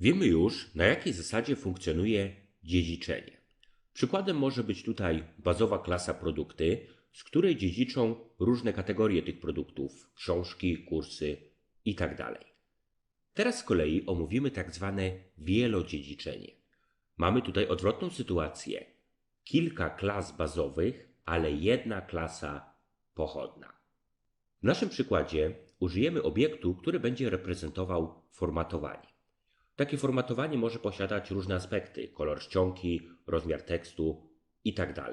Wiemy już, na jakiej zasadzie funkcjonuje dziedziczenie. Przykładem może być tutaj bazowa klasa produkty, z której dziedziczą różne kategorie tych produktów książki, kursy itd. Teraz z kolei omówimy tak zwane wielodziedziczenie. Mamy tutaj odwrotną sytuację. Kilka klas bazowych, ale jedna klasa pochodna. W naszym przykładzie użyjemy obiektu, który będzie reprezentował formatowanie. Takie formatowanie może posiadać różne aspekty: kolor czcionki, rozmiar tekstu itd.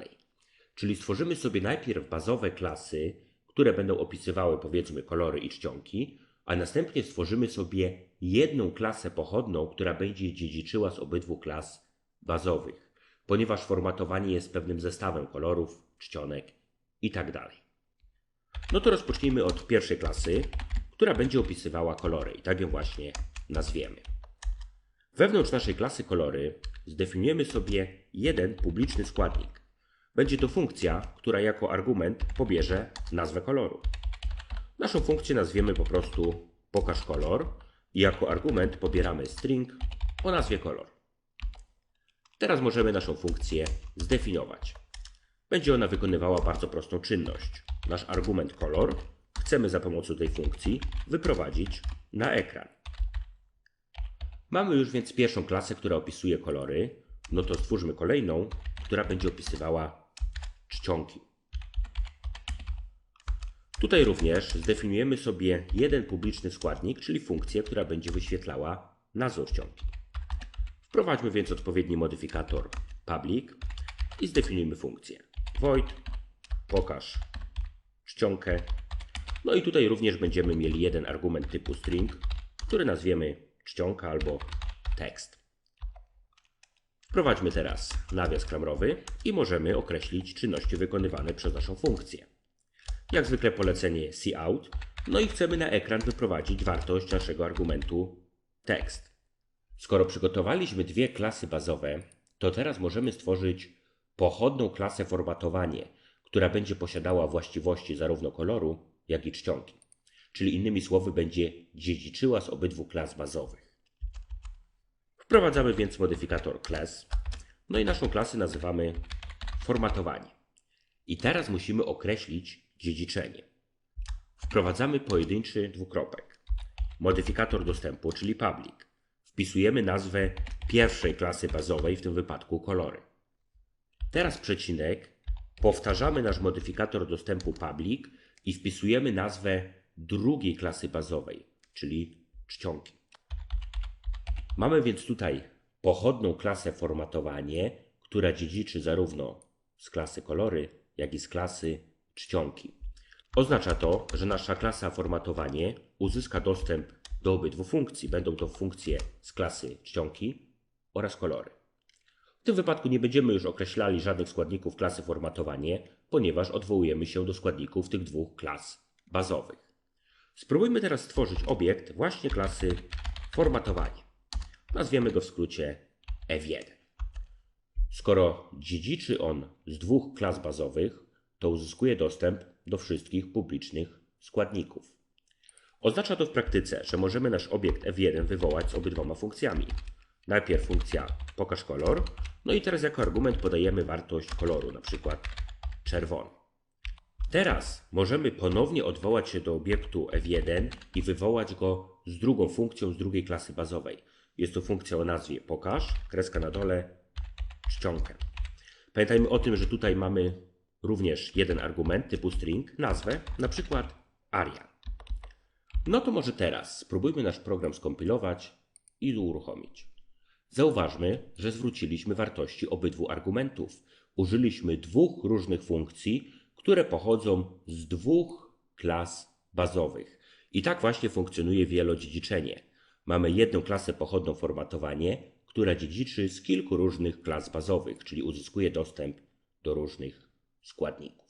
Czyli stworzymy sobie najpierw bazowe klasy, które będą opisywały powiedzmy kolory i czcionki, a następnie stworzymy sobie jedną klasę pochodną, która będzie dziedziczyła z obydwu klas bazowych, ponieważ formatowanie jest pewnym zestawem kolorów, czcionek itd. No to rozpocznijmy od pierwszej klasy, która będzie opisywała kolory i tak ją właśnie nazwiemy. Wewnątrz naszej klasy kolory zdefiniujemy sobie jeden publiczny składnik. Będzie to funkcja, która jako argument pobierze nazwę koloru. Naszą funkcję nazwiemy po prostu pokaż kolor i jako argument pobieramy string o nazwie kolor. Teraz możemy naszą funkcję zdefiniować. Będzie ona wykonywała bardzo prostą czynność. Nasz argument kolor chcemy za pomocą tej funkcji wyprowadzić na ekran. Mamy już więc pierwszą klasę, która opisuje kolory. No to stwórzmy kolejną, która będzie opisywała czcionki. Tutaj również zdefiniujemy sobie jeden publiczny składnik, czyli funkcję, która będzie wyświetlała nazwę czcionki. Wprowadźmy więc odpowiedni modyfikator public i zdefiniujmy funkcję void pokaż czcionkę. No i tutaj również będziemy mieli jeden argument typu string, który nazwiemy czcionka albo tekst. Wprowadźmy teraz nawias klamrowy i możemy określić czynności wykonywane przez naszą funkcję. Jak zwykle polecenie cout, no i chcemy na ekran wyprowadzić wartość naszego argumentu tekst. Skoro przygotowaliśmy dwie klasy bazowe, to teraz możemy stworzyć pochodną klasę formatowanie, która będzie posiadała właściwości zarówno koloru, jak i czcionki. Czyli innymi słowy będzie dziedziczyła z obydwu klas bazowych. Wprowadzamy więc modyfikator class, no i naszą klasę nazywamy formatowanie. I teraz musimy określić dziedziczenie. Wprowadzamy pojedynczy dwukropek. Modyfikator dostępu, czyli public. Wpisujemy nazwę pierwszej klasy bazowej, w tym wypadku kolory. Teraz przecinek, powtarzamy nasz modyfikator dostępu public i wpisujemy nazwę drugiej klasy bazowej, czyli czcionki. Mamy więc tutaj pochodną klasę formatowanie, która dziedziczy zarówno z klasy kolory, jak i z klasy czcionki. Oznacza to, że nasza klasa formatowanie uzyska dostęp do obydwu funkcji. Będą to funkcje z klasy czcionki oraz kolory. W tym wypadku nie będziemy już określali żadnych składników klasy formatowanie, ponieważ odwołujemy się do składników tych dwóch klas bazowych. Spróbujmy teraz stworzyć obiekt właśnie klasy formatowanie. Nazwiemy go w skrócie F1. Skoro dziedziczy on z dwóch klas bazowych, to uzyskuje dostęp do wszystkich publicznych składników. Oznacza to w praktyce, że możemy nasz obiekt F1 wywołać z obydwoma funkcjami. Najpierw funkcja pokaż kolor, no i teraz jako argument podajemy wartość koloru, na przykład czerwony. Teraz możemy ponownie odwołać się do obiektu F1 i wywołać go z drugą funkcją z drugiej klasy bazowej. Jest to funkcja o nazwie pokaż, kreska na dole, czcionkę. Pamiętajmy o tym, że tutaj mamy również jeden argument typu string, nazwę, na przykład aria. No to może teraz spróbujmy nasz program skompilować i uruchomić. Zauważmy, że zwróciliśmy wartości obydwu argumentów. Użyliśmy dwóch różnych funkcji, które pochodzą z dwóch klas bazowych. I tak właśnie funkcjonuje wielodziedziczenie. Mamy jedną klasę pochodną formatowanie, która dziedziczy z kilku różnych klas bazowych, czyli uzyskuje dostęp do różnych składników.